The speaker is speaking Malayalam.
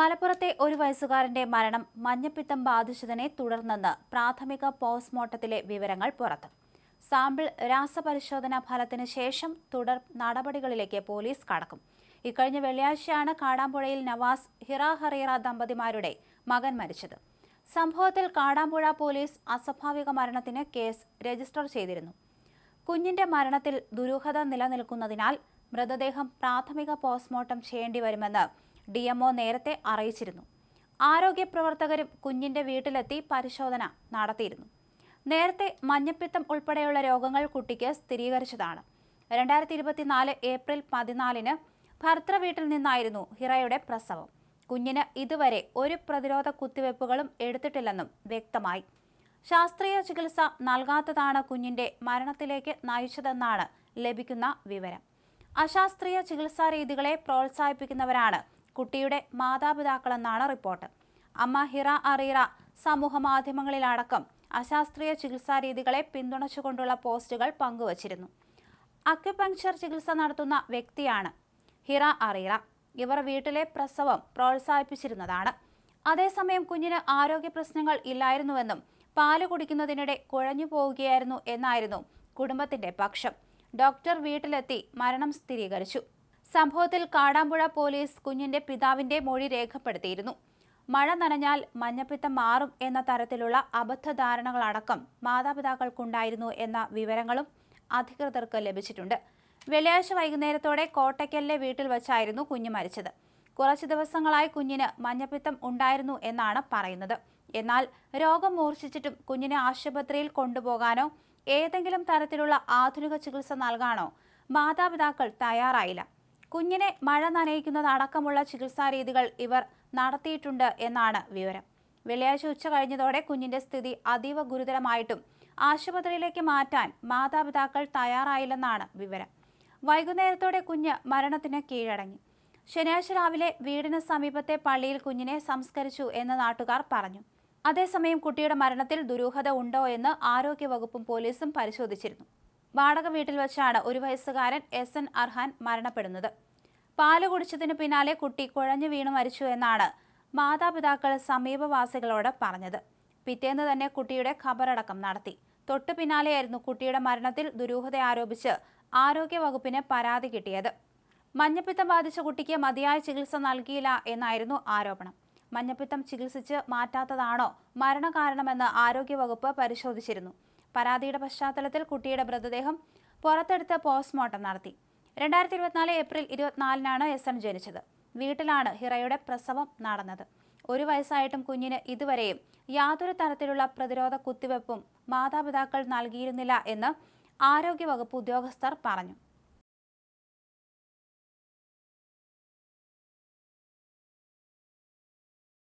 മലപ്പുറത്തെ ഒരു വയസ്സുകാരന്റെ മരണം മഞ്ഞപ്പിത്തം ബാധിച്ചതിനെ തുടർന്നെന്ന് പ്രാഥമിക പോസ്റ്റ്മോർട്ടത്തിലെ വിവരങ്ങൾ പുറത്ത്. സാമ്പിൾ രാസപരിശോധനാ ഫലത്തിന് ശേഷം തുടർ നടപടികളിലേക്ക് പോലീസ് കടക്കും. ഇക്കഴിഞ്ഞ വെള്ളിയാഴ്ചയാണ് കാടാമ്പുഴയിൽ നവാസ് ഹിറ ദമ്പതിമാരുടെ മകൻ മരിച്ചത്. സംഭവത്തിൽ കാടാമ്പുഴ പോലീസ് അസ്വാഭാവിക മരണത്തിന് കേസ് രജിസ്റ്റർ ചെയ്തിരുന്നു. കുഞ്ഞിന്റെ മരണത്തിൽ ദുരൂഹത നിലനിൽക്കുന്നതിനാൽ മൃതദേഹം പ്രാഥമിക പോസ്റ്റ്മോർട്ടം ചെയ്യേണ്ടി വരുമെന്ന് ഡി നേരത്തെ അറിയിച്ചിരുന്നു. ആരോഗ്യ പ്രവർത്തകരും കുഞ്ഞിന്റെ വീട്ടിലെത്തി പരിശോധന നടത്തിയിരുന്നു. നേരത്തെ മഞ്ഞപ്പിത്തം ഉൾപ്പെടെയുള്ള രോഗങ്ങൾ കുട്ടിക്ക് സ്ഥിരീകരിച്ചതാണ്. രണ്ടായിരത്തി ഇരുപത്തിനാല് ഏപ്രിൽ പതിനാലിന് ഭർത്തൃ വീട്ടിൽ നിന്നായിരുന്നു ഹിറയുടെ പ്രസവം. കുഞ്ഞിന് ഇതുവരെ ഒരു പ്രതിരോധ കുത്തിവയ്പ്പുകളും എടുത്തിട്ടില്ലെന്നും വ്യക്തമായി. ശാസ്ത്രീയ ചികിത്സ നൽകാത്തതാണ് കുഞ്ഞിന്റെ മരണത്തിലേക്ക് നയിച്ചതെന്നാണ് ലഭിക്കുന്ന വിവരം. അശാസ്ത്രീയ ചികിത്സാ രീതികളെ പ്രോത്സാഹിപ്പിക്കുന്നവരാണ് കുട്ടിയുടെ മാതാപിതാക്കളെന്നാണ് റിപ്പോർട്ട്. അമ്മ ഹിറ അറീറ സമൂഹ മാധ്യമങ്ങളിലടക്കം അശാസ്ത്രീയ ചികിത്സാ രീതികളെ പിന്തുണച്ചുകൊണ്ടുള്ള പോസ്റ്റുകൾ പങ്കുവച്ചിരുന്നു. അക്യുപങ്ക്ചർ ചികിത്സ നടത്തുന്ന വ്യക്തിയാണ് ഹിറ അറീറ. ഇവർ വീട്ടിലെ പ്രസവം പ്രോത്സാഹിപ്പിച്ചിരുന്നതാണ്. അതേസമയം കുഞ്ഞിന് ആരോഗ്യ പ്രശ്നങ്ങൾ ഇല്ലായിരുന്നുവെന്നും പാൽ കുടിക്കുന്നതിനിടെ കുഴഞ്ഞു പോവുകയായിരുന്നു എന്നായിരുന്നു കുടുംബത്തിന്റെ പക്ഷം. ഡോക്ടർ വീട്ടിലെത്തി മരണം സ്ഥിരീകരിച്ചു. സംഭവത്തിൽ കാടാമ്പുഴ പോലീസ് കുഞ്ഞിന്റെ പിതാവിന്റെ മൊഴി രേഖപ്പെടുത്തിയിരുന്നു. മഴ നനഞ്ഞാൽ മഞ്ഞപ്പിത്തം മാറും എന്ന തരത്തിലുള്ള അബദ്ധധാരണകളടക്കം മാതാപിതാക്കൾക്കുണ്ടായിരുന്നു എന്ന വിവരങ്ങളും അധികൃതർക്ക് ലഭിച്ചിട്ടുണ്ട്. വെള്ളിയാഴ്ച വൈകുന്നേരത്തോടെ കോട്ടയ്ക്കലിലെ വീട്ടിൽ വച്ചായിരുന്നു കുഞ്ഞ് മരിച്ചത്. കുറച്ച് ദിവസങ്ങളായി കുഞ്ഞിന് മഞ്ഞപ്പിത്തം ഉണ്ടായിരുന്നു എന്നാണ് പറയുന്നത്. എന്നാൽ രോഗം മൂർച്ഛിച്ചിട്ടും കുഞ്ഞിനെ ആശുപത്രിയിൽ കൊണ്ടുപോകാനോ ഏതെങ്കിലും തരത്തിലുള്ള ആധുനിക ചികിത്സ നൽകാനോ മാതാപിതാക്കൾ തയ്യാറായില്ല. കുഞ്ഞിനെ മഴ നനയിക്കുന്നതടക്കമുള്ള ചികിത്സാ രീതികൾ ഇവർ നടത്തിയിട്ടുണ്ട് എന്നാണ് വിവരം. വെള്ളിയാഴ്ച ഉച്ച കഴിഞ്ഞതോടെ കുഞ്ഞിന്റെ സ്ഥിതി അതീവ ഗുരുതരമായിട്ടും ആശുപത്രിയിലേക്ക് മാറ്റാൻ മാതാപിതാക്കൾ തയ്യാറായില്ലെന്നാണ് വിവരം. വൈകുന്നേരത്തോടെ കുഞ്ഞ് മരണത്തിന് കീഴടങ്ങി. ശനിയാഴ്ച രാവിലെ വീടിന് സമീപത്തെ പള്ളിയിൽ കുഞ്ഞിനെ സംസ്കരിച്ചു എന്ന് നാട്ടുകാർ പറഞ്ഞു. അതേസമയം കുട്ടിയുടെ മരണത്തിൽ ദുരൂഹത ഉണ്ടോ എന്ന് ആരോഗ്യവകുപ്പും പോലീസും പരിശോധിച്ചിരുന്നു. വാടക വീട്ടിൽ വെച്ചാണ് ഒരു വയസ്സുകാരൻ എസ് എൻ അർഹാൻ മരണപ്പെടുന്നത്. പാൽ കുടിച്ചതിന് പിന്നാലെ കുട്ടി കുഴഞ്ഞു വീണു മരിച്ചു എന്നാണ് മാതാപിതാക്കൾ സമീപവാസികളോട് പറഞ്ഞത്. പിറ്റേന്ന് തന്നെ കുട്ടിയുടെ ഖബറടക്കം നടത്തി. തൊട്ടു പിന്നാലെയായിരുന്നു കുട്ടിയുടെ മരണത്തിൽ ദുരൂഹത ആരോപിച്ച് ആരോഗ്യവകുപ്പിന് പരാതി കിട്ടിയത്. മഞ്ഞപ്പിത്തം ബാധിച്ച കുട്ടിക്ക് മതിയായ ചികിത്സ നൽകിയില്ല എന്നായിരുന്നു ആരോപണം. മഞ്ഞപ്പിത്തം ചികിത്സിച്ച് മാറ്റാത്തതാണോ മരണകാരണമെന്ന് ആരോഗ്യവകുപ്പ് പരിശോധിച്ചിരുന്നു. പരാതിയുടെ പശ്ചാത്തലത്തിൽ കുട്ടിയുടെ മൃതദേഹം പുറത്തെടുത്ത് പോസ്റ്റ്മോർട്ടം നടത്തി. രണ്ടായിരത്തി ഇരുപത്തിനാല് ഏപ്രിൽ ഇരുപത്തിനാലിനാണ് എസ് എൻ ജനിച്ചത്. വീട്ടിലാണ് ഹിറയുടെ പ്രസവം നടന്നത്. ഒരു വയസ്സായിട്ടും കുഞ്ഞിന് ഇതുവരെയും യാതൊരു തരത്തിലുള്ള പ്രതിരോധ കുത്തിവെപ്പും മാതാപിതാക്കൾ നൽകിയിരുന്നില്ല എന്ന് ആരോഗ്യവകുപ്പ് ഉദ്യോഗസ്ഥർ പറഞ്ഞു.